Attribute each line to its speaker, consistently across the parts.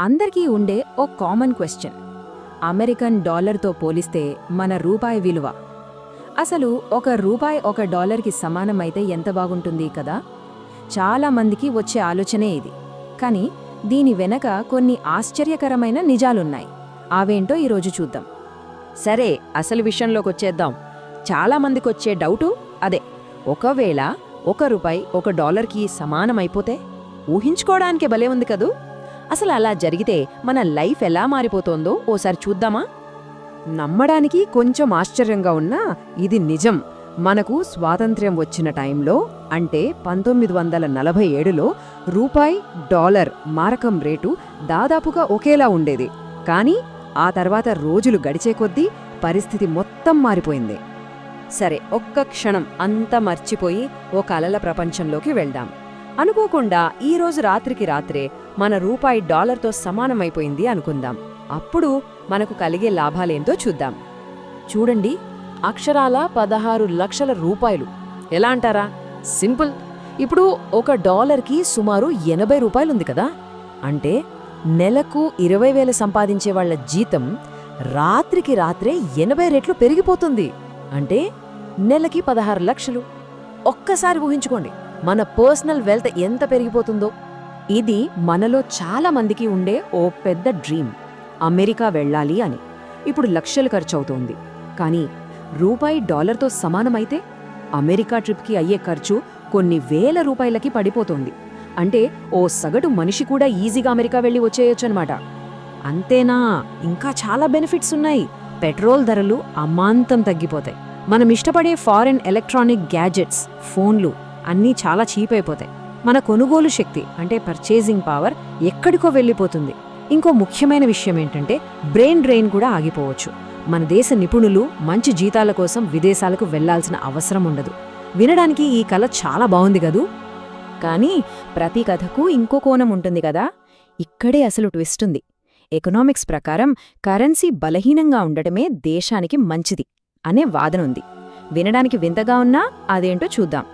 Speaker 1: అందరికీ ఉండే ఓ కామన్ క్వశ్చన్ అమెరికన్ డాలర్తో పోలిస్తే మన రూపాయి విలువ. అసలు ఒక రూపాయి ఒక డాలర్కి సమానమైతే ఎంత బాగుంటుంది కదా? చాలా మందికి వచ్చే ఆలోచనే ఇది. కానీ దీని వెనక కొన్ని ఆశ్చర్యకరమైన నిజాలున్నాయి. అవేంటో ఈరోజు చూద్దాం.
Speaker 2: సరే అసలు విషయంలోకి వచ్చేద్దాం చాలా వచ్చే డౌటు అదే. ఒకవేళ ఒక రూపాయి ఒక డాలర్కి సమానమైపోతే ఊహించుకోవడానికే భలే ఉంది కదూ? అసలు అలా జరిగితే మన లైఫ్ ఎలా మారిపోతోందో ఓసారి చూద్దామా?
Speaker 3: నమ్మడానికి కొంచెం ఆశ్చర్యంగా ఉన్నా ఇది నిజం. మనకు స్వాతంత్ర్యం వచ్చిన టైంలో అంటే పంతొమ్మిది వందల నలభై ఏడులో రూపాయి డాలర్ మారకం రేటు దాదాపుగా ఒకేలా ఉండేది. కానీ ఆ తర్వాత రోజులు గడిచే కొద్దీ పరిస్థితి మొత్తం మారిపోయింది.
Speaker 2: సరే ఒక్క క్షణం అంతా మర్చిపోయి ఓ కలల ప్రపంచంలోకి వెళ్దాం. అనుకోకుండా ఈ రోజు రాత్రికి రాత్రే మన రూపాయి డాలర్తో సమానమైపోయింది అనుకుందాం. అప్పుడు మనకు కలిగే లాభాలేంతో చూద్దాం. చూడండి అక్షరాల పదహారు లక్షల రూపాయలు. ఎలా అంటారా? సింపుల్. ఇప్పుడు ఒక డాలర్కి సుమారు ఎనభై రూపాయలుంది కదా? అంటే నెలకు ఇరవై వేలు సంపాదించే వాళ్ళ జీతం రాత్రికి రాత్రే ఎనభై రెట్లు పెరిగిపోతుంది. అంటే నెలకి పదహారు లక్షలు. ఒక్కసారి ఊహించుకోండి. మన పర్సనల్ వెల్త్ ఎంత పెరిగిపోతుందో.
Speaker 1: ఇది మనలో చాలా మందికి ఉండే ఓ పెద్ద డ్రీమ్. అమెరికా వెళ్ళాలి అని. ఇప్పుడు లక్షలు ఖర్చవుతోంది. కానీ రూపాయి డాలర్తో సమానమైతే అమెరికా ట్రిప్కి అయ్యే ఖర్చు కొన్ని వేల రూపాయలకి పడిపోతోంది. అంటే ఓ సగటు మనిషి కూడా ఈజీగా అమెరికా వెళ్ళి వచ్చేయొచ్చనమాట. అంతేనా? ఇంకా చాలా బెనిఫిట్స్ ఉన్నాయి. పెట్రోల్ ధరలు అమాంతం తగ్గిపోతాయి. మనం ఇష్టపడే ఫారెన్ ఎలక్ట్రానిక్ గ్యాజెట్స్ ఫోన్లు అన్నీ చాలా చీప్ అయిపోతాయి. మన కొనుగోలు శక్తి అంటే పర్చేసింగ్ పవర్ ఎక్కడికో వెళ్ళిపోతుంది. ఇంకో ముఖ్యమైన విషయం ఏంటంటే బ్రెయిన్ డ్రెయిన్ కూడా ఆగిపోవచ్చు. మన దేశ నిపుణులు మంచి జీతాల కోసం విదేశాలకు వెళ్ళాల్సిన అవసరం ఉండదు. వినడానికి ఈ కళ చాలా బాగుంది కదూ? కానీ ప్రతి కథకు ఇంకో కోణం ఉంటుంది కదా? ఇక్కడే అసలు ట్విస్ట్ ఉంది. ఎకనామిక్స్ ప్రకారం కరెన్సీ బలహీనంగా ఉండటమే దేశానికి మంచిది అనే వాదనుంది వినడానికి వింతగా ఉన్నా అదేంటో చూద్దాం.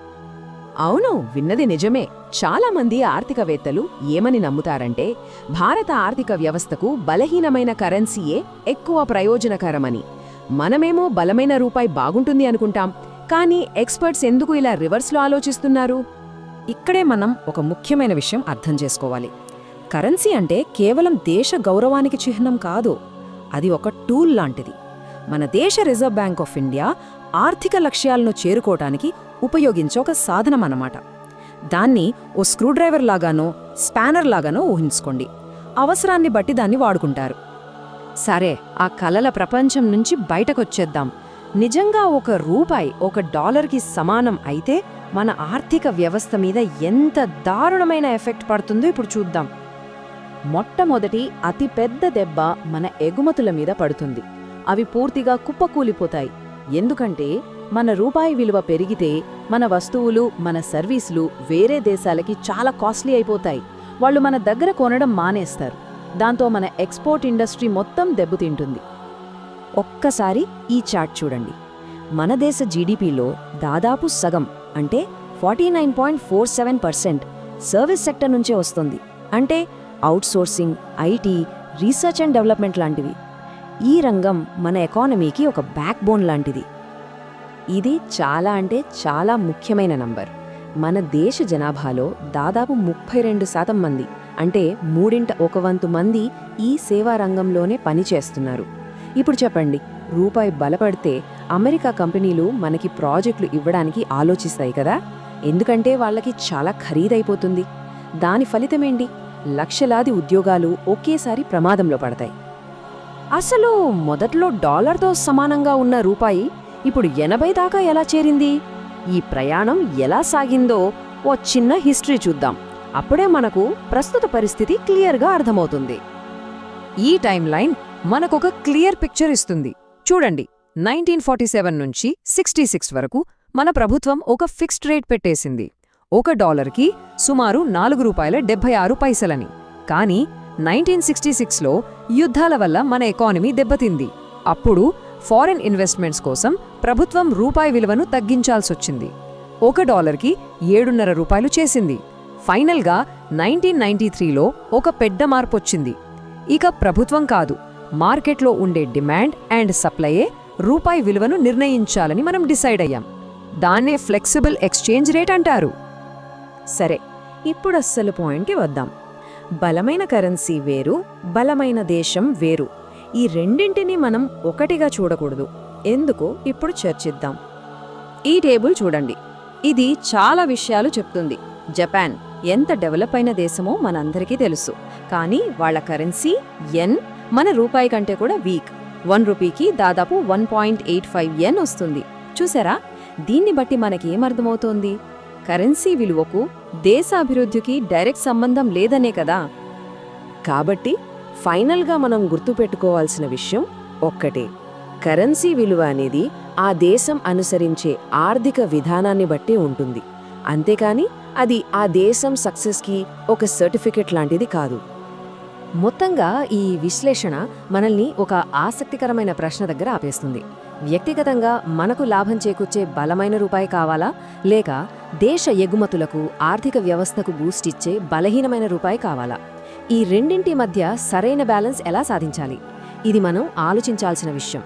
Speaker 2: అవును విన్నది నిజమే. చాలా మంది ఆర్థికవేత్తలు ఏమని నమ్ముతారంటే భారత ఆర్థిక వ్యవస్థకు బలహీనమైన కరెన్సీయే ఎక్కువ ప్రయోజనకరమని. మనమేమో బలమైన రూపాయి బాగుంటుంది అనుకుంటాం కానీ ఎక్స్పర్ట్స్ ఎందుకు ఇలా రివర్స్లో ఆలోచిస్తున్నారు?
Speaker 1: ఇక్కడే మనం ఒక ముఖ్యమైన విషయం అర్థం చేసుకోవాలి. కరెన్సీ అంటే కేవలం దేశ గౌరవానికి చిహ్నం కాదు అది ఒక టూల్ లాంటిది. మన దేశ రిజర్వ్ బ్యాంక్ ఆఫ్ ఇండియా ఆర్థిక లక్ష్యాలను చేరుకోవటానికి ఉపయోగించే ఒక సాధనం అన్నమాట దాన్ని ఓ స్క్రూడ్రైవర్ లాగానో స్పానర్ లాగానో ఊహించుకోండి. అవసరాన్ని బట్టి దాన్ని వాడుకుంటారు.
Speaker 3: సరే ఆ కలల ప్రపంచం నుంచి బయటకొచ్చేద్దాం. నిజంగా ఒక రూపాయి ఒక డాలర్కి సమానం అయితే మన ఆర్థిక వ్యవస్థ మీద ఎంత దారుణమైన ఎఫెక్ట్ పడుతుందో ఇప్పుడు చూద్దాం.
Speaker 2: మొట్టమొదటి అతి పెద్ద దెబ్బ మన ఎగుమతుల మీద పడుతుంది. అవి పూర్తిగా కుప్పకూలిపోతాయి. ఎందుకంటే మన రూపాయి విలువ పెరిగితే మన వస్తువులు మన సర్వీసులు వేరే దేశాలకి చాలా కాస్ట్లీ అయిపోతాయి. వాళ్ళు మన దగ్గర కొనడం మానేస్తారు. దాంతో మన ఎక్స్పోర్ట్ ఇండస్ట్రీ మొత్తం దెబ్బతింటుంది.
Speaker 1: ఒక్కసారి ఈ చార్ట్ చూడండి. మన దేశ జీడిపిలో దాదాపు సగం అంటే forty nine point four seven percent service sector నుంచే వస్తుంది. అంటే outsourcing IT research and development లాంటివి. ఈ రంగం మన ఎకానమీకి ఒక బ్యాక్ బోన్ లాంటిది. ఇది చాలా అంటే చాలా ముఖ్యమైన నంబర్. మన దేశ జనాభాలో దాదాపు ముప్పై రెండు శాతం మంది అంటే మూడింట ఒక వంతు మంది ఈ సేవా రంగంలోనే పనిచేస్తున్నారు ఇప్పుడు చెప్పండి రూపాయి బలపడితే అమెరికా కంపెనీలు మనకి ప్రాజెక్టులు ఇవ్వడానికి ఆలోచిస్తాయి కదా? ఎందుకంటే వాళ్ళకి చాలా ఖరీదైపోతుంది. దాని ఫలితమేంటి లక్షలాది ఉద్యోగాలు ఒకేసారి ప్రమాదంలో పడతాయి. అసలు మొదట్లో డాలర్తో సమానంగా ఉన్న రూపాయి ఇప్పుడు ఎనభై దాకా ఎలా చేరింది? ఈ ప్రయాణం ఎలా సాగిందో ఓ చిన్న హిస్టరీ చూద్దాం. అప్పుడే మనకు ప్రస్తుత పరిస్థితి క్లియర్గా అర్థమవుతుంది.
Speaker 3: ఈ టైం లైన్ మనకొక క్లియర్ పిక్చర్ ఇస్తుంది. చూడండి నైన్టీన్ ఫార్టీ సెవెన్ నుంచి సిక్స్టీ సిక్స్ వరకు మన ప్రభుత్వం ఒక ఫిక్స్డ్ రేట్ పెట్టేసింది. ఒక డాలర్కి సుమారు నాలుగు రూపాయల డెబ్బై ఆరు పైసలని. కానీ నైన్టీన్ సిక్స్టీ సిక్స్లో యుద్ధాల వల్ల మన ఎకానమీ దెబ్బతింది. అప్పుడు ఫారెన్ ఇన్వెస్ట్మెంట్స్ కోసం ప్రభుత్వం రూపాయి విలువను తగ్గించాల్సొచ్చింది. ఒక డాలర్కి ఏడున్నర రూపాయలు చేసింది. ఫైనల్గా నైన్టీన్ నైన్టీ త్రీలో ఒక పెద్ద మార్పొచ్చింది. ఇక ప్రభుత్వం కాదు మార్కెట్లో ఉండే డిమాండ్ అండ్ సప్లయే రూపాయి విలువను నిర్ణయించాలని మనం డిసైడ్ అయ్యాం. దాన్నే ఫ్లెక్సిబుల్ ఎక్స్చేంజ్ రేట్ అంటారు.
Speaker 1: సరే ఇప్పుడు అస్సలు పాయింట్కి వద్దాం. బలమైన కరెన్సీ వేరు బలమైన దేశం వేరు. ఈ రెండింటినీ మనం ఒకటిగా చూడకూడదు. ఎందుకు? ఇప్పుడు చర్చిద్దాం.
Speaker 2: ఈ టేబుల్ చూడండి. ఇది చాలా విషయాలు చెప్తుంది. జపాన్ ఎంత డెవలప్ అయిన దేశమో మనందరికీ తెలుసు. కానీ వాళ్ళ కరెన్సీ ఎన్? మన రూపాయి కంటే కూడా వీక్. వన్ రూపీకి దాదాపు one point eight five yen వస్తుంది. చూసారా? దీన్ని బట్టి మనకేమర్థమవుతోంది? కరెన్సీ విలువకు దేశ అభివృద్ధికి డైరెక్ట్ సంబంధం లేదనే కదా?
Speaker 1: కాబట్టి ఫైనల్గా మనం గుర్తుపెట్టుకోవాల్సిన విషయం ఒక్కటే. కరెన్సీ విలువ అనేది ఆ దేశం అనుసరించే ఆర్థిక విధానాన్ని బట్టి ఉంటుంది. అంతేకాని అది ఆ దేశం సక్సెస్కి ఒక సర్టిఫికెట్ లాంటిది కాదు.
Speaker 2: మొత్తంగా ఈ విశ్లేషణ మనల్ని ఒక ఆసక్తికరమైన ప్రశ్న దగ్గర ఆపేస్తుంది. వ్యక్తిగతంగా మనకు లాభం చేకూర్చే బలమైన రూపాయి కావాలా? లేక దేశ ఎగుమతులకు ఆర్థిక వ్యవస్థకు బూస్ట్ ఇచ్చే బలహీనమైన రూపాయి కావాలా? ఈ రెండింటి మధ్య సరైన బ్యాలెన్స్ ఎలా సాధించాలి? ఇది మనం ఆలోచించాల్సిన విషయం.